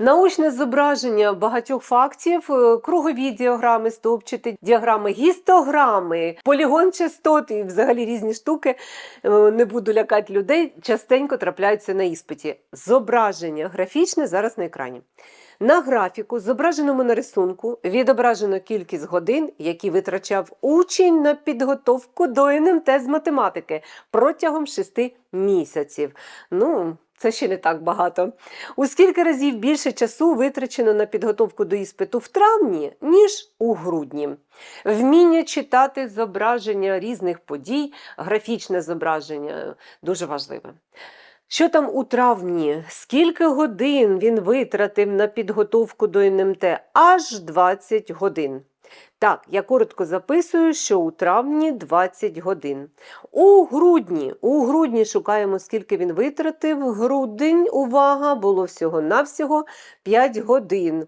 Научне зображення багатьох фактів, е, кругові діаграми, стовпчаті діаграми, гістограми, полігон частот і взагалі різні штуки. е, Не буду лякати людей, частенько трапляються на іспиті. Зображення графічне зараз на екрані. На графіку, зображеному на рисунку, відображено кількість годин, які витрачав учень на підготовку до НМТ з математики протягом шести місяців. Ну, це ще не так багато. У скільки разів більше часу витрачено на підготовку до іспиту в травні, ніж у грудні? Вміння читати зображення різних подій, графічне зображення дуже важливе. Що там у травні? Скільки годин він витратив на підготовку до НМТ? Аж 20 годин. Так, я коротко записую, що у травні 20 годин. У грудні, у грудні шукаємо, скільки він витратив. Грудень, увага, було всього-навсього 5 годин.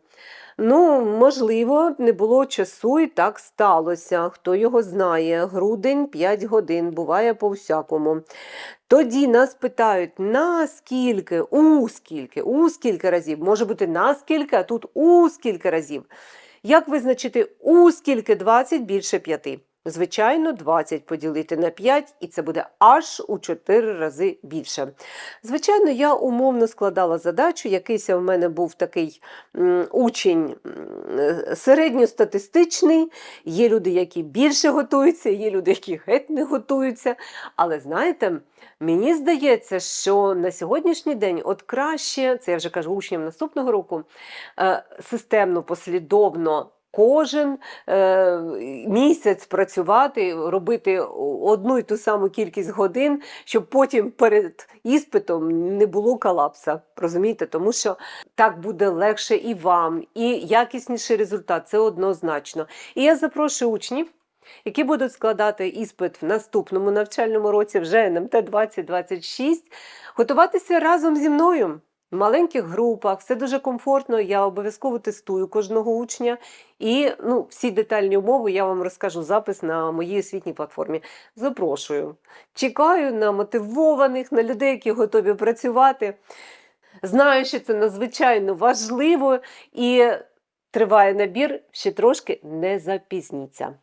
Ну, можливо, не було часу і так сталося. Хто його знає? Грудень 5 годин, буває по всякому. Тоді нас питають, наскільки, у скільки, у скільки разів, може бути наскільки, а тут у скільки разів. Як визначити у скільки 20 більше 5? Звичайно, 20 поділити на 5, і це буде аж у 4 рази більше. Звичайно, я умовно складала задачу. Якийсь в мене був такий учень середньостатистичний. Є люди, які більше готуються, є люди, які геть не готуються. Але знаєте, мені здається, що на сьогоднішній день от краще, це я вже кажу учням наступного року, е, системно, послідовно. Кожен е, місяць працювати, робити одну і ту саму кількість годин, щоб потім перед іспитом не було колапса. Розумієте? Тому що так буде легше і вам, і якісніший результат це однозначно. І я запрошую учнів, які будуть складати іспит в наступному навчальному році, вже НМТ 2026, готуватися разом зі мною. В маленьких групах, все дуже комфортно. Я обов'язково тестую кожного учня. І ну, всі детальні умови я вам розкажу запис на моїй освітній платформі. Запрошую. Чекаю на мотивованих, на людей, які готові працювати. Знаю, що це надзвичайно важливо і триває набір, ще трошки не запізніться.